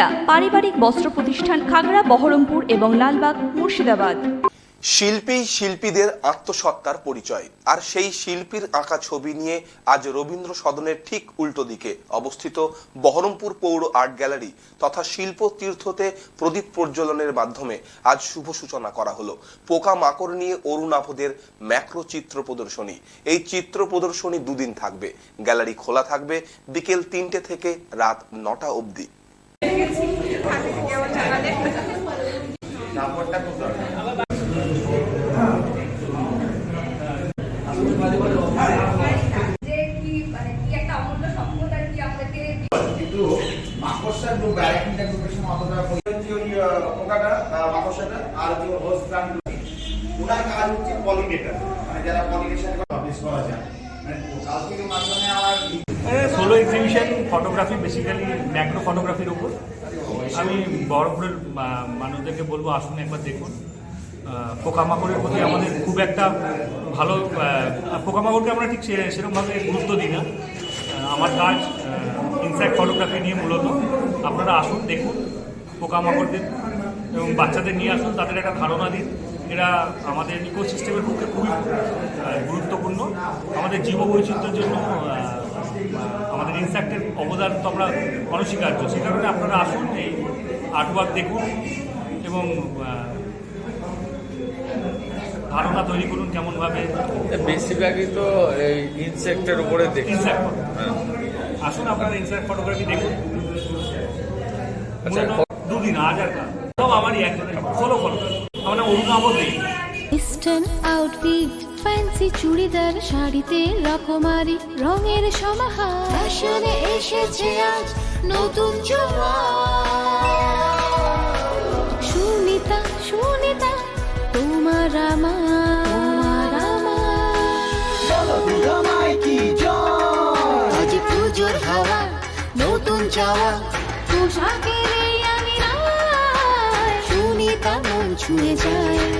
সুনিতা পারিবারিক বস্ত্র প্রতিষ্ঠান খাগড়া, বহরমপুর এবং লালবাগ, মুর্শিদাবাদ। শিল্পী, শিল্পীদের আত্মসত্তার পরিচয়। আর সেই শিল্পীর আঁকা ছবি নিয়ে আজ রবীন্দ্র সদনের ঠিক উল্টো দিকে অবস্থিত বহরমপুর পৌর আর্ট গ্যালারি তথা শিল্প তীর্থতে প্রদীপ প্রজ্বলনের মাধ্যমে আজ শুভ সূচনা করা হলো। পোকা মাকড় নিয়ে অরুণাভদের ম্যাক্রো চিত্র প্রদর্শনী। এই চিত্র প্রদর্শনী দুদিন থাকবে। গ্যালারি খোলা থাকবে বিকেল তিনটে থেকে রাত নটা অবধি। কিন্তু মাকড়সার গ্রুপ ব্যারাকিংটা গ্রুপের সঙ্গে অতটা পোকাটা মাকড়সাটা আর যে হোস্ট কাজ হচ্ছে পলিনেটার মানে যারা পলিনেশন পাবলিশ করা যায় কালকের মাধ্যমে আমার solo exhibition photography basically macro ফটোগ্রাফির উপর। আমি বহরমপুরের মানুষদেরকে বলব, আসুন একবার দেখুন। পোকামাকড়ের প্রতি আমাদের খুব একটা ভালো পোকামাকড়কে আমরা ঠিক সেরকমভাবে গুরুত্ব দিই না। আমার কাজ ইনস্যাক্ট ফটোগ্রাফি নিয়ে মূলত। আপনারা আসুন, দেখুন, পোকামাকড়দের এবং বাচ্চাদের নিয়ে আসুন, তাদের একটা ধারণা দিন। এরা আমাদের ইকোসিস্টেমের পক্ষে খুবই গুরুত্বপূর্ণ। আমাদের জীব জীববৈচিত্র্যের জন্য আমাদের ইনস্যাক্টের অবদান তো আমরা অনস্বীকার্য। সে কারণে আপনারা আসুন এই আর্টওয়ার্ক দেখুন এবং ধারণা তৈরি করুন কেমনভাবে। বেশিরভাগই তো এই ইনসেক্টের উপরে দেখুন ইনস্যাক্ট আসুন আপনারা ইনস্যাক্ট ফটোগ্রাফি দেখুন। আচ্ছা, দুদিন আজ আর কাল। সব আমারই একজনের ফলো ফটোগ্রাফি আমরা অরুণাবদ নেই ইস্টার্ন আউটফিট ফ্যান্সি চুড়িদার শাড়িতে রকমারি রঙের সমাহার। ফ্যাশনে এসেছে আজ নতুন সুনিতা সুনিতা তোমার আমার। আমার। আজ পুজোর হাওয়া নতুন চাওয়া পোশাকের আমি। সুনিতা মন ছুঁয়ে যায়।